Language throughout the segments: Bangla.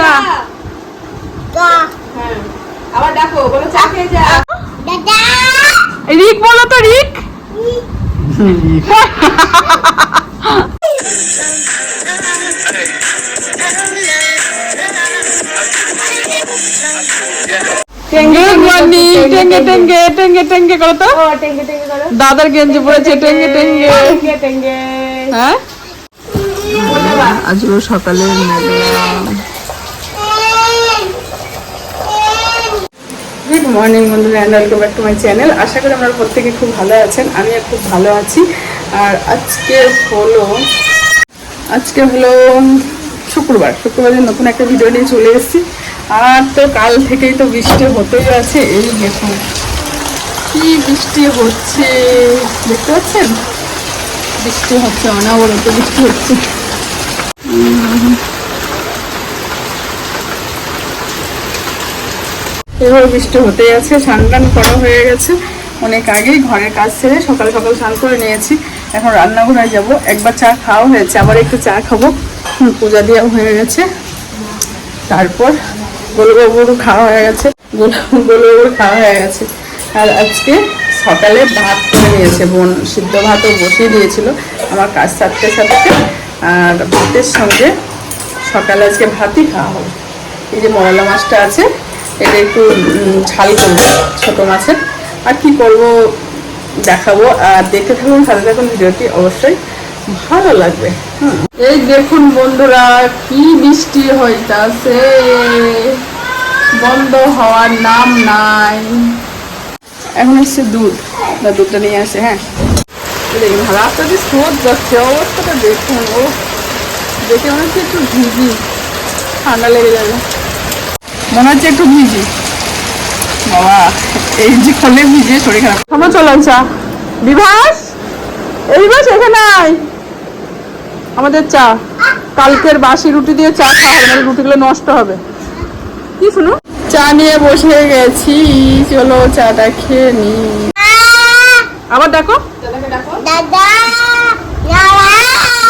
চা হ্যাঁ। আবার ডাকো বলো চা খেয়ে যা। রিক বলো তো রিক। গুড টেঙ্গে টেঙ্গে টেঙ্গে টেঙ্গে করো তো। ও টেঙ্গে টেঙ্গে করো। দাদার গেঞ্জি পরেছে টেঙ্গে টেঙ্গে। হ্যাঁ? সকালে গুড মর্নিং বন্ধুরা and welcome back to my channel আশা করি আপনারা প্রত্যেকে খুব ভালো আছেন, আমিও খুব ভালো আছি। আর আজকে হলো আজকে হলো শুক্রবার। শুক্রবারের নতুন একটা ভিডিও নিয়ে চলে এসেছি। আর তো কাল থেকেই তো বৃষ্টি হতেই আছে। এই দেখুন, কি বৃষ্টি হচ্ছে, দেখতে পাচ্ছেন? বৃষ্টি হচ্ছে, অনাবরত বৃষ্টি হচ্ছে। এভাবে বৃষ্টি হতেই আছে, স্নান করা হয়ে গেছে। অনেক আগেই ঘরের কাজ ছেড়ে সকাল সকাল স্নান করে নিয়েছি। এখন রান্নাঘরে যাব, একবার চা খাওয়া হয়েছে, আবার একটু চা খাব। পূজা দেওয়া হয়ে গেছে। তারপর গোলবাবুরও খাওয়া হয়ে গেছে গোলবাবুর খাওয়া হয়ে গেছে। আর আজকে সকালে ভাত করে নিয়েছে, বোন সিদ্ধ ভাতও বসিয়ে দিয়েছিল আমার কাজ সারতে সারতে। আর ভাতের সঙ্গে সকালে আজকে ভাতই খাওয়া হবে। এই যে মরলা মাছটা আছে এটা একটু ঝাল করব ছোটো মাছের। আর কি করব দেখাবো। আর দেখতে থাকুন, সাথে থাকুন ভিডিওটি অবশ্যই ভালো লাগবে। এই দেখুন বন্ধুরা, কি বৃষ্টি হইতাছে। বন্ধ হওয়ার নাম নাই। এখন এসছে দুধ। বা দুধটা নিয়ে আসে হ্যাঁ। দেখুন রাস্তা দিয়ে স্রোত যাচ্ছে, অবস্থাটা দেখুন। ও, দেখে মনে হচ্ছে একটু ভিজি। ঠান্ডা লেগে যাবে। মনে হচ্ছে একটু ভিজি। বাবা এই যে খোলে ভিজে শরীর খারাপ। আমার চলে চা। বিভাস এই বিভাস এখানে আয়। আমাদের চা। কালকের বাসি রুটি দিয়ে চা খাওয়া হবে রুটিগুলো নষ্ট হবে। কি শুনো? চা নিয়ে বসে গেছি চলো চাটা খেয়ে নি। আবার ডাকো।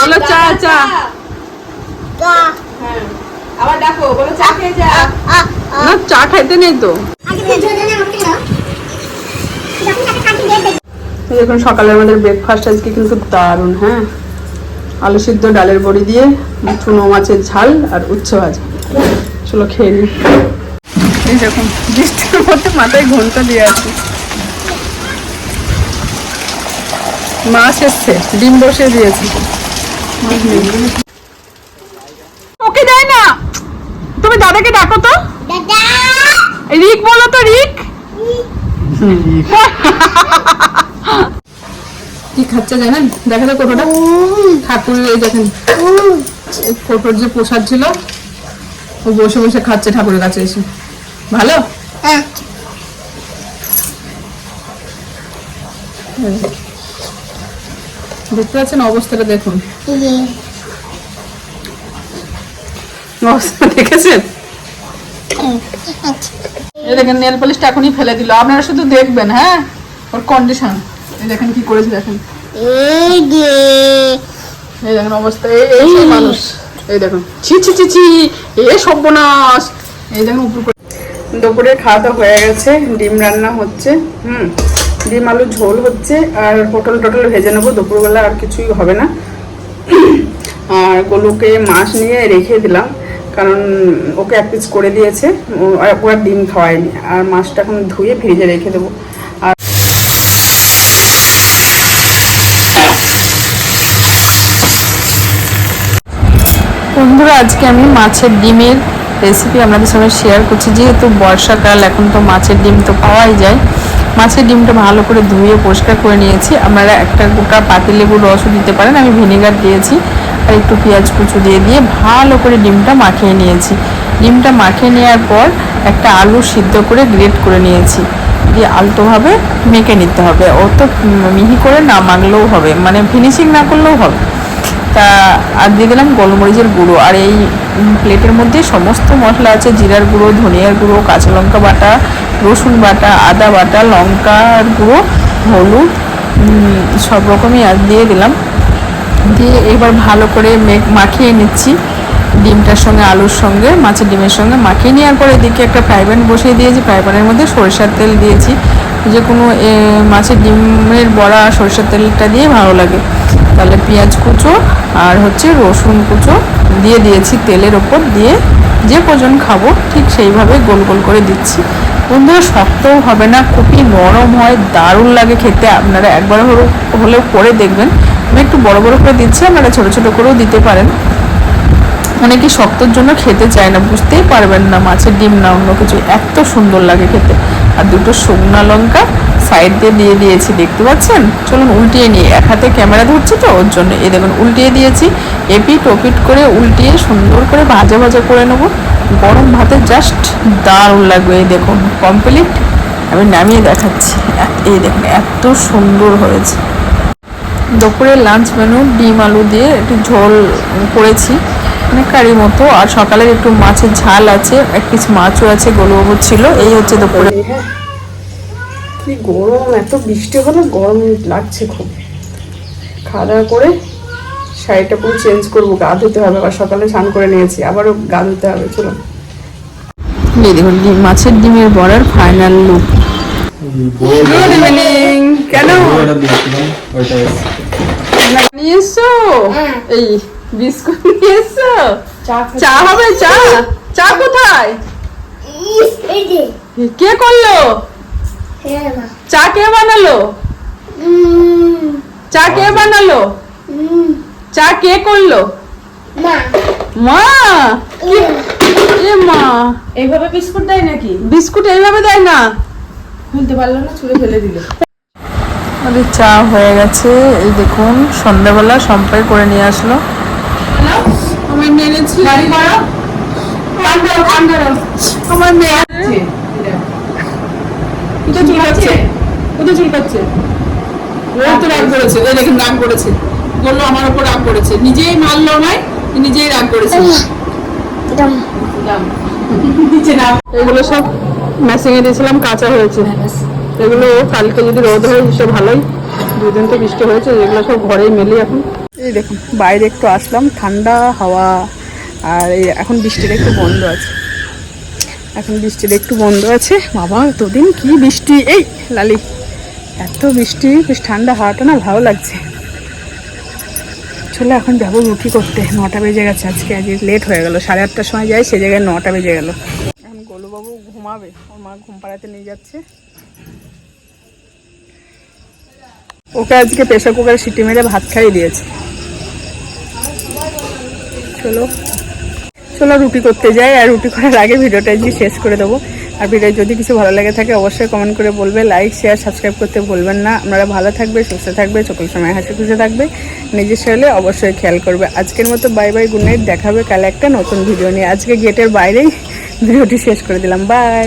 বলো চা চা। ডাকো বলো চা খেয়ে যা। না চা খাইতে নেই তো। দেখুন সকালে আমাদের ব্রেকফাস্ট আজকে কিন্তু দারুণ হ্যাঁ? আলু সিদ্ধ ডালের বড়ি দিয়ে চুনো মাছের ঝাল আর উচ্ছে ভাজা। চলো খেয়ে নিই। এই দেখুন বৃষ্টির মধ্যে মাথায় ঘণ্টা দিয়ে আছে। মাছ এসছে ডিম বসে দিয়েছে মাছ নেই। ওকে যায় না তুমি দাদাকে ডাকো তো। রিক বলো তো রিক। কি খাচ্ছে জানেন? দেখা তো কোটোটা ঠাকুরের এই দেখেন কোটোর যে প্রসাদ ছিল ও বসে বসে খাচ্ছে ঠাকুরের কাছে এসে। ভালো? দেখতে পাচ্ছেন অবস্থাটা দেখুন। অবস্থা দেখেছেন? এই দেখেন নেল পলিশটা এখনই ফেলে দিল। আপনারা শুধু দেখবেন হ্যাঁ? ওর কন্ডিশন এই দেখেন কি করেছে দেখেন। এই দেখেন অবস্থা এই মানুষ। এই দেখুন ছি ছি ছি ছি এ সর্বনাশ। এই দেখুন উপর দুপুরে খাওয়া দাওয়া হয়ে গেছে ডিম রান্না হচ্ছে হুম। ডিম আলু ঝোল হচ্ছে আর পটল টটল ভেজে নেব দুপুরবেলা আর কিছুই হবে না। আর গোলুকে মাছ নিয়ে রেখে দিলাম। কারণ ওকে এক পিস করে দিয়েছে, ও- ডিম খাওয়ায়নি, আর মাছটা এখন ধুয়ে ফ্রিজে রেখে দেবো। আর বন্ধুরা, আজকে আমি মাছের ডিমের রেসিপি আপনাদের সঙ্গে শেয়ার করছি। যেহেতু বর্ষাকাল, এখন তো মাছের ডিম তো পাওয়াই যায়। মাছের ডিমটা ভালো করে ধুয়ে পরিষ্কার করে নিয়েছি। আপনারা একটা গোটা পাতিলেবুর রসও দিতে পারেন। আমি ভিনেগার দিয়েছি। আর একটু পেঁয়াজ কুচু দিয়ে দিয়ে ভালো করে ডিমটা মাখিয়ে নিয়েছি। ডিমটা মাখিয়ে নেওয়ার পর একটা আলু সিদ্ধ করে গ্রেট করে নিয়েছি। দিয়ে আলতোভাবে মেখে নিতে হবে। অত মিহি করে না মাখলেও হবে। মানে ফিনিশিং না করলেও হবে। তা আর দিয়ে দিলাম গোলমরিচের গুঁড়ো। আর এই প্লেটের মধ্যে সমস্ত মশলা আছে। জিরার গুঁড়ো, ধনিয়ার গুঁড়ো, কাঁচা লঙ্কা বাটা, রসুন বাটা, আদা বাটা, লঙ্কার গুঁড়ো, হলুদ সব রকমই আর দিয়ে দিলাম। দিয়ে এবার ভালো করে মেখ- মাখিয়ে নিচ্ছি। ডিমটার সঙ্গে, আলুর সঙ্গে, মাছের ডিমের সঙ্গে মাখিয়ে নেওয়ার পরে এদিকে একটা ফ্রাই প্যান বসিয়ে দিয়েছি। ফ্রাই প্যানের মধ্যে সরিষার তেল দিয়েছি। যে কোনো মাছের ডিমের বড়া সরিষার তেলটা দিয়ে ভালো লাগে। তাহলে পেঁয়াজ কুচো আর হচ্ছে রসুন কুচো দিয়ে দিয়েছি তেলের ওপর দিয়ে। যে পর্যন্ত খাব, ঠিক সেইভাবে গোল গোল করে দিচ্ছি। বন্ধুরা শক্তও হবে না, খুবই নরম হয়, দারুণ লাগে খেতে। আপনারা একবার হলেও- করে দেখবেন। একটু বড় বড় করে দিচ্ছি আপনারা ছোট ছোট করেও দিতে পারেন। অনেকে শক্তর জন্য খেতে চায় না, বুঝতেই পারবেন না মাছের ডিম না অন্য কিছু। এত সুন্দর লাগে খেতে। আর দুটো শুকনা লঙ্কা সাইড দিয়ে দিয়ে দিয়েছি, দেখতে পাচ্ছেন? চলুন উল্টিয়ে নিয়ে এক হাতে ক্যামেরা ধরছি তো, ওর জন্য। এই দেখুন, উল্টিয়ে দিয়েছি। এপিট ওপিট করে উল্টিয়ে সুন্দর করে ভাজা ভাজা করে নেব। গরম ভাতে জাস্ট দারুণ লাগবে, এই দেখুন কমপ্লিট আমি নামিয়ে দেখাচ্ছি। এই দেখুন, এত সুন্দর হয়েছে। দুপুরে লাঞ্চ মেনু ডিম আলু দিয়ে একটু ঝোল করেছি। মানে কারি মতো। আর সকালে একটু মাছের ঝাল আছে এক পিস মাছও আছে গোলবাবু ছিল। এই হচ্ছে দুপুরে। কি গরম এত বৃষ্টি হলো গরম লাগছে খুব। খাওয়া দাওয়া করে শাড়িটা পুরো চেঞ্জ করব গা ধুতে হবে আবার সকালে স্নান করে নিয়েছি আবারও গা ধুতে হবে চলো দেখুন ডিম মাছের ডিমের বড়ার ফাইনাল লুক গুড ইভিনিং কেন? নিয়ে এই বিস্কুট নিয়ে চা হবে চা? চা কোথায়? কে করল? চা কে বানালো? চা কে বানালো? চা কে করল? মা। এ মা। এইভাবে বিস্কুট দেয় নাকি? বিস্কুট এইভাবে দেয় না। খুলতে পারল না ছুঁড়ে ফেলে দিল। আমাদের চা হয়ে গেছে। এই দেখুন সন্ধ্যাবেলা সম্পাই করে নিয়ে আসলো। আমি মেরেছি। আমার মেয়ে কোথায় চুলকাচ্ছে কোথায় চুলকাচ্ছে ও তো রাগ করেছে। এই দেখেন রাগ করেছে। বলল আমার উপর রাগ করেছে। নিজেই মারলো আমায় নিজেই রাগ করেছে। এগুলো সব মেসিং এ দিয়েছিলাম কাঁচা হয়েছে। এগুলো কালকে যদি রোদ হয়, সে ভালোই। দুদিন তো বৃষ্টি হয়েছে, এগুলো সব ঘরেই মেলি এখন। এই দেখুন, বাইরে একটু আসলাম, ঠান্ডা হাওয়া, আর এখন বৃষ্টির একটু বন্ধ আছে। এখন বৃষ্টির একটু বন্ধ আছে। বাবা, এতদিন কি বৃষ্টি? এই, লালি, এত বৃষ্টি, বেশ ঠান্ডা হাওয়াটা না ভালো লাগছে। চলে এখন যাব রুটি করতে, নটা বেজে গেছে আজকে আজ লেট হয়ে গেল, সাড়ে আটটার সময় যাই, সে জায়গায় নটা বেজে গেল। এখন গোলুবাবু ঘুমাবে, ওর মা ঘুম পাড়াতে নিয়ে যাচ্ছে। ওকে আজকে প্রেশার কুকারে সিটি মেরে ভাত খাইয়ে দিয়েছে। চলো। চলো রুটি করতে যাই আর রুটি করার আগে ভিডিওটা আজকে শেষ করে দেবো। আর ভিডিও যদি কিছু ভালো লাগে থাকে অবশ্যই কমেন্ট করে বলবে লাইক শেয়ার সাবস্ক্রাইব করতে ভুলবেন না। আপনারা ভালো থাকবে, সুস্থ থাকবে, সকল সময় হাসি খুশি থাকবে। নিজের শরীরে অবশ্যই খেয়াল করবে। আজকের মতো বাই বাই গুড নাইট দেখাবে কালে একটা নতুন ভিডিও নিয়ে। আজকে গেটের বাইরেই ভিডিওটি শেষ করে দিলাম। বাই